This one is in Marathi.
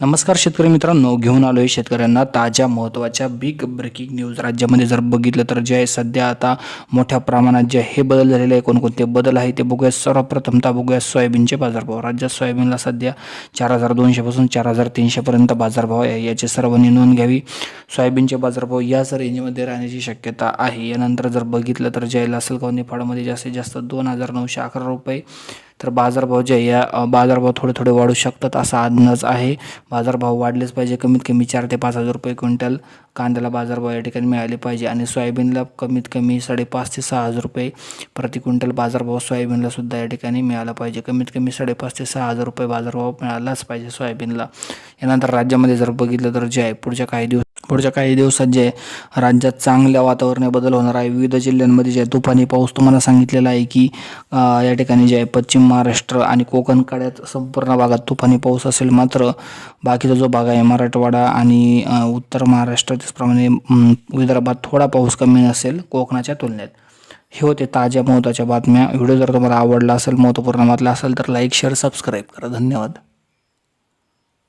नमस्कार शेतकरी मित्रांनो घेऊन आलो आहे शेतकऱ्यांना ताज्या महत्त्वाच्या बिग ब्रेकिंग न्यूज राज्यामध्ये जर बघितलं तर जे आहे सध्या आता मोठ्या प्रमाणात जे हे बदल झालेले आहे कोणकोणते बदल आहे ते बघूया. सर्वप्रथमतः बघूया सोयाबीनचे बाजारभाव. राज्यात सोयाबीनला सध्या चार हजार दोनशेपासून चार हजार तीनशेपर्यंत बाजारभाव आहे. याची सर्वांनी नोंद घ्यावी. सोयाबीनचे बाजारभाव याच रेंजमध्ये राहण्याची शक्यता आहे. यानंतर जर बघितलं तर जे आहे लासलगाव निफाडमध्ये जास्तीत जास्त दोन हजार नऊशे अकरा रुपये तर बाजारभाव जे आहे या बाजारभाव थोडे थोडे वाढू शकतात असा अंदाज आहे. बाजारभाव वाढलेच पाहिजे. कमीत कमी चार ते पाच हजार रुपये क्विंटल कांद्याला बाजारभाव या ठिकाणी मिळाले पाहिजे. आणि सोयाबीनला कमीत कमी साडेपाच ते सहा हजार रुपये प्रति क्विंटल बाजारभाव सोयाबीनला सुद्धा या ठिकाणी मिळाला पाहिजे. कमीत कमी साडेपाच ते सहा हजार रुपये बाजारभाव मिळालाच पाहिजे सोयाबीनला. यानंतर राज्यामध्ये जर बघितलं तर जे आहे पुढच्या काही दिवस पुढच्या काही दिवसात जे राज्यात चांगल्या वातावरणात बदल होणार आहे विविध जिल्ह्यांमध्ये जे तुफानी पाऊस तुम्हाला सांगितलेला आहे की या ठिकाणी जे आहे पश्चिम महाराष्ट्र आणि कोकण कड्यात संपूर्ण भागात तुफानी पाऊस असेल मात्र बाकीचा जो भाग आहे मराठवाडा आणि उत्तर महाराष्ट्र त्याचप्रमाणे विदर्भात थोडा पाऊस कमी असेल कोकणाच्या तुलनेत. हे होते ताज्या महत्त्वाच्या बातम्या. व्हिडिओ जर तुम्हाला आवडला असेल महत्त्वपूर्ण वाटला असेल तर लाईक शेअर सबस्क्राईब करा. धन्यवाद.